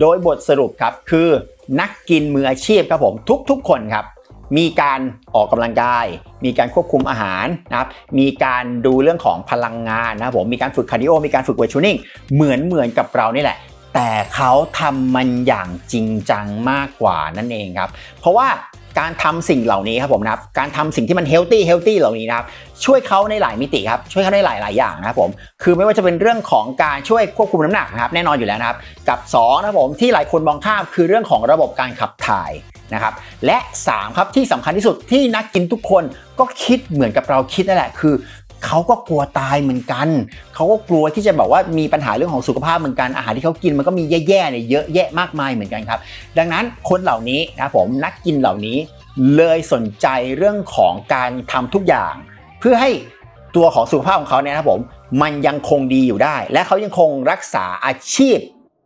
โดยบทสรุปครับคือนักกินมืออาชีพครับผมทุกๆ คนครับ มีการออกกำลังกาย มีการควบคุมอาหารนะครับมีการดูเรื่องของพลังงานนะครับผมมีการฝึกคาร์ดิโอมีการฝึกเวทชูนนิ่งเหมือนเหมือนกับเรานี่แหละ แต่เขาทำมันอย่างจริงจังมากกว่านั่นเองครับ เพราะว่า การทำสิ่งเหล่านี้ครับผมนะครับการทำสิ่งที่มันเฮลตี้เฮลตี้เหล่านี้นะครับช่วยเขาในหลายมิติครับช่วยเขาในหลายหลายอย่างนะครับผมคือไม่ว่าจะเป็นเรื่องของการช่วยควบคุมน้ำหนักนะครับแน่นอนอยู่แล้วนะครับกับ2นะครับผมที่หลายคนมองข้ามคือเรื่องของระบบการขับถ่ายนะครับและ 3 ครับที่สำคัญที่สุดที่นักกินทุกคนก็คิดเหมือนกับเราคิดนั่นแหละ คือ เขาก็กลัวตายเหมือนกัน เขาก็กลัวที่จะแบบว่ามีปัญหาเรื่องของสุขภาพเหมือนกัน อาหารที่เขากินมันก็มีแย่ๆเนี่ยเยอะแยะมากมายเหมือนกันครับ ดังนั้นคนเหล่านี้นะผมนักกินเหล่านี้เลยสนใจเรื่องของการทำทุกอย่าง เพื่อให้ตัวของสุขภาพของเขาเนี่ยนะผมมันยังคงดีอยู่ได้ และเขายังคงรักษาอาชีพ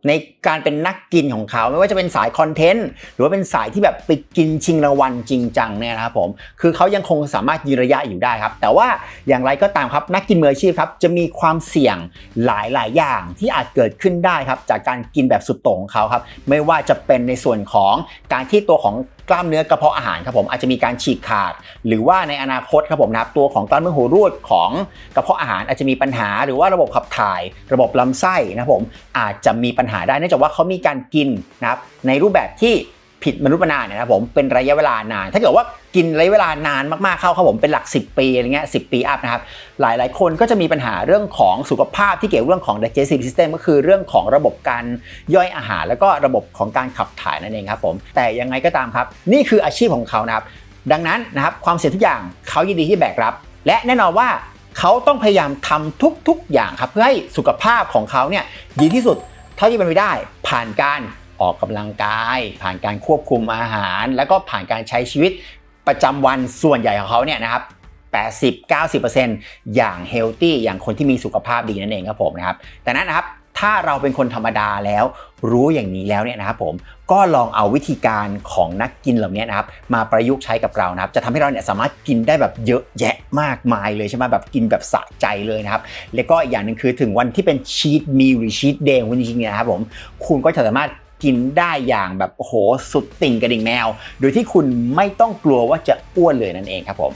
ในการเป็นนักกินของเขา ไม่ว่าจะเป็นสายคอนเทนต์หรือว่าเป็นสายที่แบบไปกินชิงรางวัลจริงจังเนี่ยนะครับผมคือเขายังคงสามารถยืนระยะอยู่ได้ครับ แต่ว่าอย่างไรก็ตามครับนักกินมืออาชีพครับจะมีความเสี่ยงหลายๆ อย่างที่อาจเกิดขึ้นได้ครับจากการกินแบบสุดโต่งของเขาครับไม่ว่าจะเป็นในส่วนของการที่ตัวของ กล้ามเนื้อกระเพาะอาหารครับผมอาจจะมีการฉีกขาด หรือว่าในอนาคตครับผมนะครับตัวของกล้ามเนื้อหูรูดของกระเพาะอาหารอาจจะมีปัญหา หรือว่าระบบขับถ่าย ระบบลำไส้นะครับผมอาจจะมีปัญหาได้เนื่องจากว่าเขามีการกินนะครับในรูปแบบที่ ผิดมนุษย์มนาเนี่ยนะผมเป็นระยะเวลานาน ถ้าเกิดว่ากินระยะเวลานานมากๆเข้าครับผมเป็นหลัก 10 ปีอะไรเงี้ยสิปีอัพนะครับหลายๆ คนก็จะมีปัญหาเรื่องของสุขภาพที่เกี่ยวเรื่องของ digestive system ก็คือเรื่องของระบบการย่อยอาหาร แล้วก็ระบบของการขับถ่ายนั่นเองครับผมแต่ยังไงก็ตามครับ นี่คืออาชีพของเขานะครับดังนั้นนะครับความเสี่ยงทุกอย่างเขายินดีที่แบกรับ และแน่นอนว่าเขาต้องพยายามทำทุกๆอย่างครับเพื่อให้สุขภาพของเขาเนี่ยดีที่สุดเท่าที่เป็นไปได้ผ่านการ ออกกำลังกาย ผ่านการควบคุมอาหาร แล้วก็ผ่านการใช้ชีวิตประจำวันส่วนใหญ่ของเขาเนี่ยนะครับ80-90%อย่างเฮลตี้อย่างคนที่มีสุขภาพดีนั่นเองครับผมนะครับแต่นั้นนะครับถ้าเราเป็นคนธรรมดาแล้ว รู้อย่างนี้แล้วเนี่ยนะครับผมก็ลองเอาวิธีการของนักกินเหล่านี้นะครับมาประยุกต์ใช้กับเรานะครับจะทำให้เราเนี่ยสามารถกินได้แบบเยอะแยะมากมายเลยใช่ไหมแบบกินแบบสะใจเลยนะครับแล้วก็อีกอย่างหนึ่งคือถึงวันที่เป็นชีตมีหรือชีตเดย์คุณจริงๆเนี่ยนะครับผมคุณก็จะสามารถ กินได้อย่างแบบโอ้โหสุดติ่งกระดิ่งแมว โดยที่คุณไม่ต้องกลัวว่าจะอ้วนเลยนั่นเองครับผม